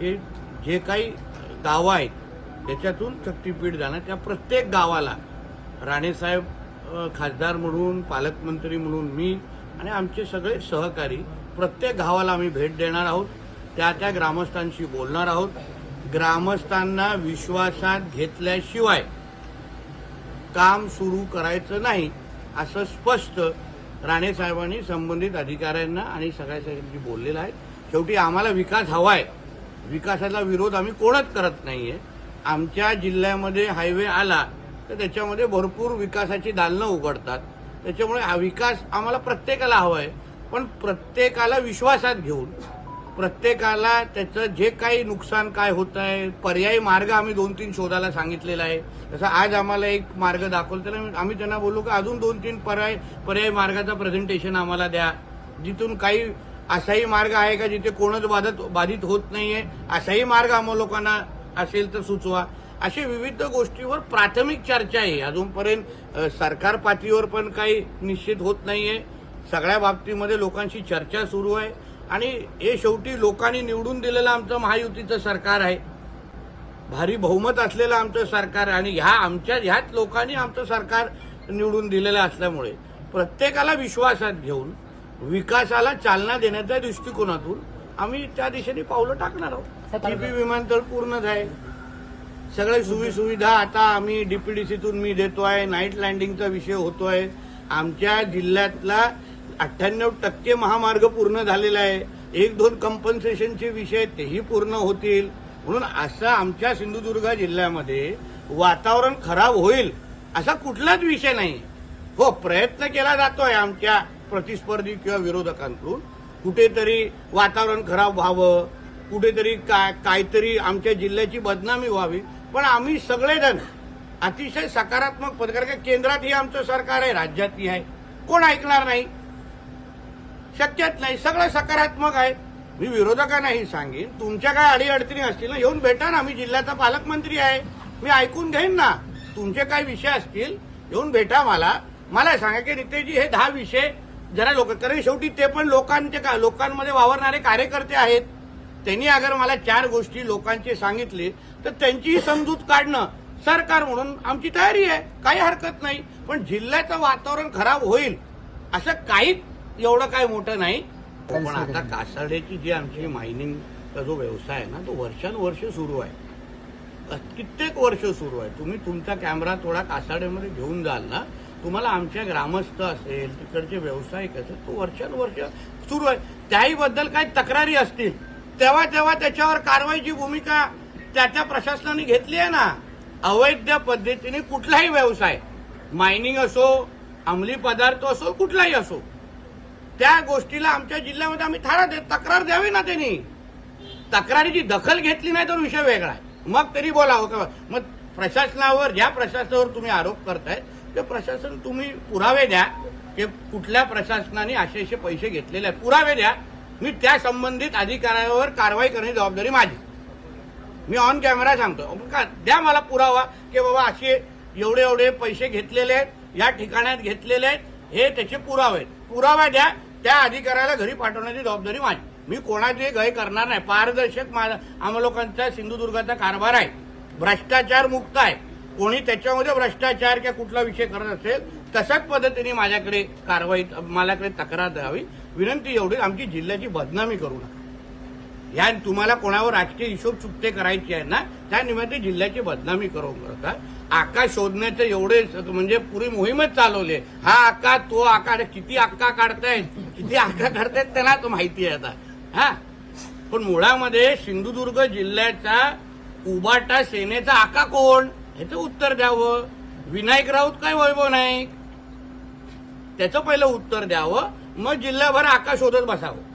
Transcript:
हे जे काही गावं आहेत त्याच्यातून शक्तीपीठ जाणार. त्या प्रत्येक गावाला राणेसाहेब खासदार म्हणून पालकमंत्री म्हणून मी आणि आमचे सगळे सहकारी प्रत्येक गावाला आम्ही भेट देणार आहोत. त्या त्या ग्रामस्थांशी बोलणार आहोत. ग्रामस्थांना विश्वासात घेतल्याशिवाय काम सुरू करायचं नाही असं स्पष्ट राणेसाहेबांनी संबंधित अधिकाऱ्यांना आणि सगळ्या सगळ्यांशी बोललेलं आहे. शेवटी आम्हाला विकास हवा आहे विकासाचा विरोध आम्ही कोणच करत नाहीये. आमच्या जिल्ह्यामध्ये हायवे आला तर त्याच्यामध्ये भरपूर विकासाची दालनं उघडतात. त्याच्यामुळे हा विकास आम्हाला प्रत्येकाला हवा आहे पण प्रत्येकाला विश्वासात घेऊन प्रत्येकाला त्याचं जे काही नुकसान काय होत आहे पर्यायी मार्ग आम्ही दोन तीन शोधायला सांगितलेला आहे. जसं आज आम्हाला एक मार्ग दाखवला तर आम्ही त्यांना बोललो की अजून दोन तीन पर्याय पर्यायी मार्गाचं प्रेझेंटेशन आम्हाला द्या. जिथून काही असाही मार्ग आहे का जिथे कोणच बाधित बाधित होत नाहीये? असाही मार्ग आम्हा लोकांना असेल तर सुचवा. अशा विविध गोष्टीवर प्राथमिक चर्चा आहे. अजूनपर्यंत सरकार पातळीवर पण काही निश्चित होत नाहीये. सगळ्या बाबतीमध्ये लोकांशी चर्चा सुरू आहे. आणि हे शेवटी लोकांनी निवडून दिलेलं आमचं महायुतीचं सरकार आहे. भारी बहुमत असलेलं आमचं सरकार आणि ह्या आमच्या ह्याच लोकांनी आमचं सरकार निवडून दिलेलं असल्यामुळे प्रत्येकाला विश्वासात घेऊन विकासाला चालना देण्याच्या दृष्टिकोनातून आम्ही त्या दिशेने पावलं टाकणार आहोत. टीपी विमानतळ पूर्ण आहे. सगळे सुविधा सुविधा आता आम्ही डीपीडीसीतून मी देतोय नाईट लँडिंगचा विषय होतोय आमच्या जिल्ह्यातला अठ्ठ्याण्णव टक्के महामार्ग पूर्ण झालेला आहे. एक दोन कंपन्सेशनचे विषय तेही पूर्ण होतील. म्हणून असं आमच्या सिंधुदुर्ग जिल्ह्यामध्ये वातावरण खराब होईल असा कुठलाच विषय नाही. हो प्रयत्न केला जातोय आमच्या. प्रतिस्पर्धी किंवा विरोधकांकडून कुठेतरी वातावरण खराब व्हावं कुठेतरी काय काहीतरी आमच्या जिल्ह्याची बदनामी व्हावी. पण आम्ही सगळेजण अतिशय सकारात्मक पत्रकार कारण केंद्रातही आमचं सरकार आहे राज्यातही आहे. कोण ऐकणार नाही? शक्यच नाही. सगळं सकारात्मक आहे मी विरोधकांनाही सांगेन तुमच्या काय अडीअडचणी असतील ना येऊन भेटा ना. मी जिल्ह्याचा पालकमंत्री आहे. मी ऐकून घेईन ना. तुमचे काय विषय असतील येऊन भेटा मला. मला सांगा की रितेशजी हे दहा विषय जरा लोक कारण शेवटी ते पण लोकांचे का लोकांमध्ये वावरणारे कार्यकर्ते आहेत. त्यांनी अगर मला चार गोष्टी लोकांचे सांगितले तर त्यांचीही समजूत काढणं सरकार म्हणून आमची तयारी आहे. काही हरकत नाही. पण जिल्ह्याचं वातावरण खराब होईल असं काहीच एवढं काय मोठं नाही. पण आता कासाड्याची जी आमची मायनिंगचा जो व्यवसाय आहे ना तो वर्षानुवर्ष सुरू आहे. कित्येक वर्ष सुरू आहे. तुम्ही तुमचा कॅमेरा थोडा कासाड्यामध्ये घेऊन जाल ना तुम्हाला आमच्या ग्रामस्थ असेल तिकडचे व्यावसायिक असेल तो वर्षानुवर्ष सुरू आहे. त्याहीबद्दल काही तक्रारी असतील. तेव्हा तेव्हा त्याच्यावर कारवाईची भूमिका त्या त्या प्रशासनाने घेतली आहे ना? अवैध पद्धतीने कुठलाही व्यवसाय मायनिंग असो अंमली पदार्थ असो कुठलाही असो त्या गोष्टीला आमच्या जिल्ह्यामध्ये आम्ही थारा दे तक्रार द्यावी ना त्यांनी. तक्रारीची दखल घेतली नाही तर विषय वेगळा आहे. मग तरी बोलावं का? मग प्रशासनावर ज्या प्रशासनावर तुम्ही आरोप करताय ते प्रशासन तुम्ही पुरावे द्या की कुठल्या प्रशासनाने असे असे पैसे घेतलेले आहेत. पुरावे द्या. मी त्या संबंधित अधिकाऱ्यावर कारवाई करण्याची जबाबदारी माझी. मी ऑन कॅमेरा सांगतो. का द्या मला पुरावा की बाबा असे एवढे एवढे पैसे घेतलेले आहेत या ठिकाणात घेतलेले आहेत हे त्याचे पुरावे आहेत. पुरावा द्या. त्या अधिकाऱ्याला घरी पाठवण्याची जबाबदारी माझी. मी कोणाचे गय करणार नाही. पारदर्शक मा- आम्हा लोकांचा सिंधुदुर्गाचा कारभार आहे. भ्रष्टाचार मुक्त आहे. कोणी त्याच्यामध्ये भ्रष्टाचार किंवा कुठला विषय करत असेल तशाच पद्धतीने माझ्याकडे कारवाई माझ्याकडे तक्रार द्यावी. विनंती एवढी आमची जिल्ह्याची बदनामी करू नका. या तुम्हाला कोणावर राजकीय हिशोब चुकते करायची आहे ना त्यानिमित्त जिल्ह्याची बदनामी करू नका. आकाश शोधण्याचे एवढे म्हणजे पुरी मोहीमच चालवली हा आका तो आका किती आक्का काढतायत किती आका काढतायत त्यांना तो माहिती आहे आता. हा? पण मुळामध्ये सिंधुदुर्ग जिल्ह्याचा उबाटा सेनेचा आका कोण? ह्याचं उत्तर द्यावं. विनायक राऊत काय वैभव नाईक? त्याचं पहिलं उत्तर द्यावं. मग जिल्हाभर आकाश शोधत बसावं.